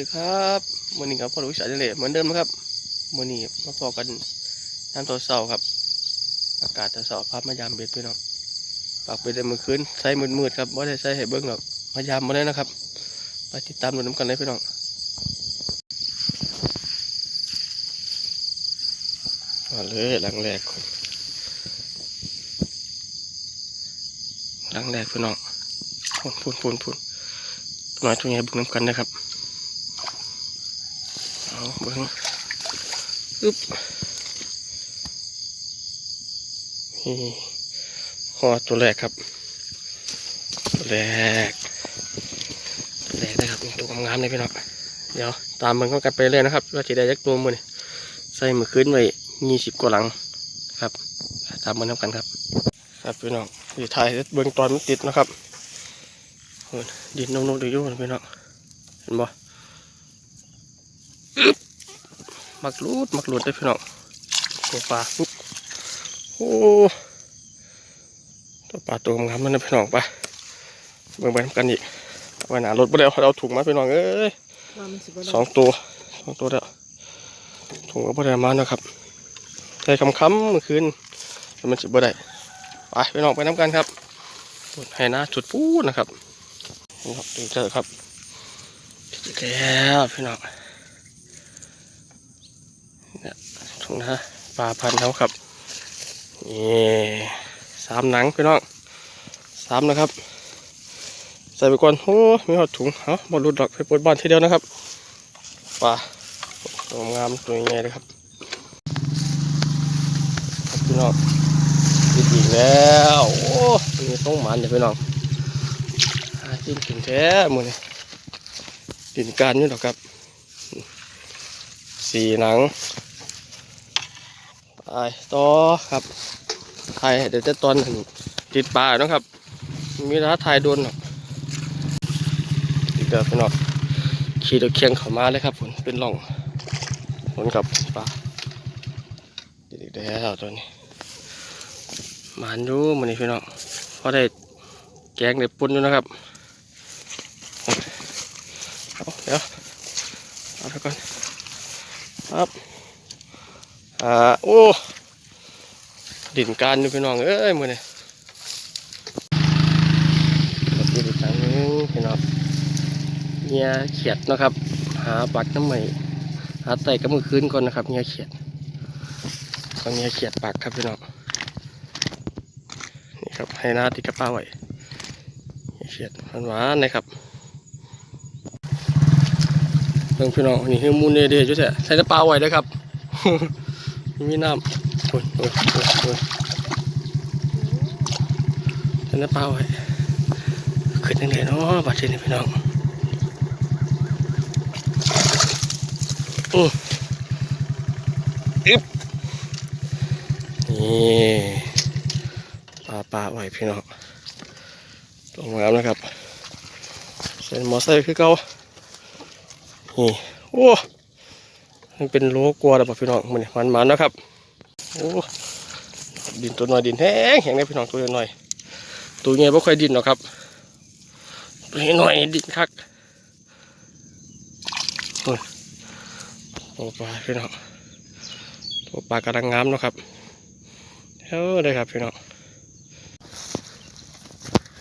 ดีครับมือนี้ครับพ่อรู้จักเลยเหมือนเดิมนะครับมื่อนี้มาพอกันน้ำตัวเสาครับ อากาศตัวเสาพัดมายามเบ็ดพี่น้องปากเบ็ดในมือคืนใส่มืดๆครับไม่ได้ใส่ให้เบิ้งหรอกมายามมาเลยนะครับ ไปติดตามดูน้ำกันเลยพี่น้องมาเลยหลังแรกหลังแรกพี่น้องพูนพูนพูนพูนหน่อยตัวใหญ่บุกน้ำกันนะครับ เอาเบิ้งอึ๊บนี่หอตัวแรกครับ ตัวแรกตัวแรกนะครับตัวงามๆเลยพี่น้องเดี๋ยวตามมันก็กันไปเลยนะครับว่าจะได้ยักตัวมือนี่ใส่มือขึ้นไว้ยี่สิบกว่าหลังครับ ตามมันน้ำกันครับ ครับพี่น้องอยู่ถ่ายเบื้งตอนมันติดนะครับดินนุ่มๆดูอยู่นะพี่น้องเห็นบ่ มักรูดมักรูดได้อพี่น้องตัวปลาปุ๊บโอ้ตัวปลาตัวงามมันนะพี่น้องไปเบิ่งไปทำกันอีกเอาไว้หนารถบ่ได้เอาเอาถุงมาพี่น้องเอ้ยว่ามันสิบ่ได้สองตัวสองตัวแล้วถุงก็บ่ได้มานะครับใส่คำค้ำๆเมื่อคืนแต่มันสิบ่ได้ไปพี่น้องไปน้ำกันครับให้หน้าจุดปูดนะครับนี่ครับถึงเจอครับเจอแล้วพี่น้อง ถุงนะปลาพันธุ์เขาครับนี่สามหนังพี่น้องสามนะครับ ใส่ไปก่อนโอ้มีหอดถุงเอาบอลลุดดอกไปปวดบ้านทีเดียวนะครับปลาตัวงามตัวใหญ่เลยครับพี่น้องติดอีกแล้วโอ้มีต้องหมันเดี๋ยวพี่น้องกินถึงแท้มือนี่ดินการนี่หรอกครับ สี่หนัง ไปต่อครับถ่ายเดี๋ยวจะตอนติดป่านะครับ มีร้านถ่ายโดนหรอกติดเดือดไปนอยขี่ตะเคียงเข้ามาเลยครับผลเป็นร่องผลกับปลาติดอีกแล้วตัวนี้หมันอยู่มันนี่พี่น้องพอได้แกงได้ปุ่นอยู่นะครับเอาเดี๋ยวเอาไปก่อนครับ อ่าโอ้ดินการอยู่พี่น้องเอ้ยมือนี่กดอีกครั้งนึงพี่น้องเนี่ยเขียดนะครับ หาปักน้ำใหม่หาไต่กับมือคืนก่อนนะครับเนี่ยเขียดตรงนี้เขียดปักครับพี่น้องนี่ครับให้หน้าติดกระเป๋าไว้เนี่ยเขียดหวานๆนะครับเพิ่งพี่น้องนี่คือมูลเดย์จุดแท้ใส่กระเป๋าไว้เลยครับ มีน้ำโอ้ยโอ้ยโอ้ยโอ้ยฉันจะเปล่าไว้ขึ้นยังไงเนาะบัดเจ็นี่พี่น้องอืออึ๊บนี่ปลาปลาไว้พี่น้องตรงน้ำนะครับเส้นมอไซค์คือเก่านี่โอ้ มันเป็นโลกลัวแล้วป่พี่น้องมันมันมันนะครับโอ้ดินตัวหน้อยดินแห้งแห้งเลยพี่น้องตัวหน้อยตัวใหญ่ไม่ค่อยดินหรอกครับตัวน้อยดินคักโอ้ปลาพี่น้องตัวปลากระดังงามนะครับเฮ้ยเลยครับพี่น้อง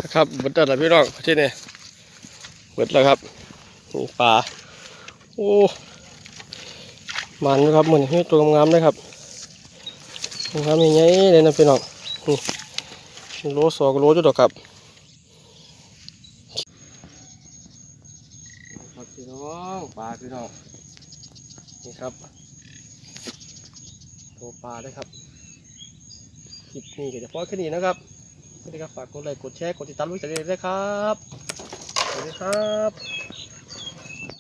นะครับเบิดแล้วพี่น้องที่นี่เบิดแล้วครับนี่ปลาโอ้ มันนะครับเหมือนที่ตัวงามๆเลยครับงามยังไงเลยนะพี่น้องนี่โลสองโลจุดดอกครับครับพี่น้องปลาพี่น้องนี่ครับตัวปลาเลยครับคลิปนี้ก็จะพอแค่นี้นะครับสวัสดีครับฝากกดไลค์กดแชร์กดติดตามลูกจันเลยด้วยครับสวัสดีครับ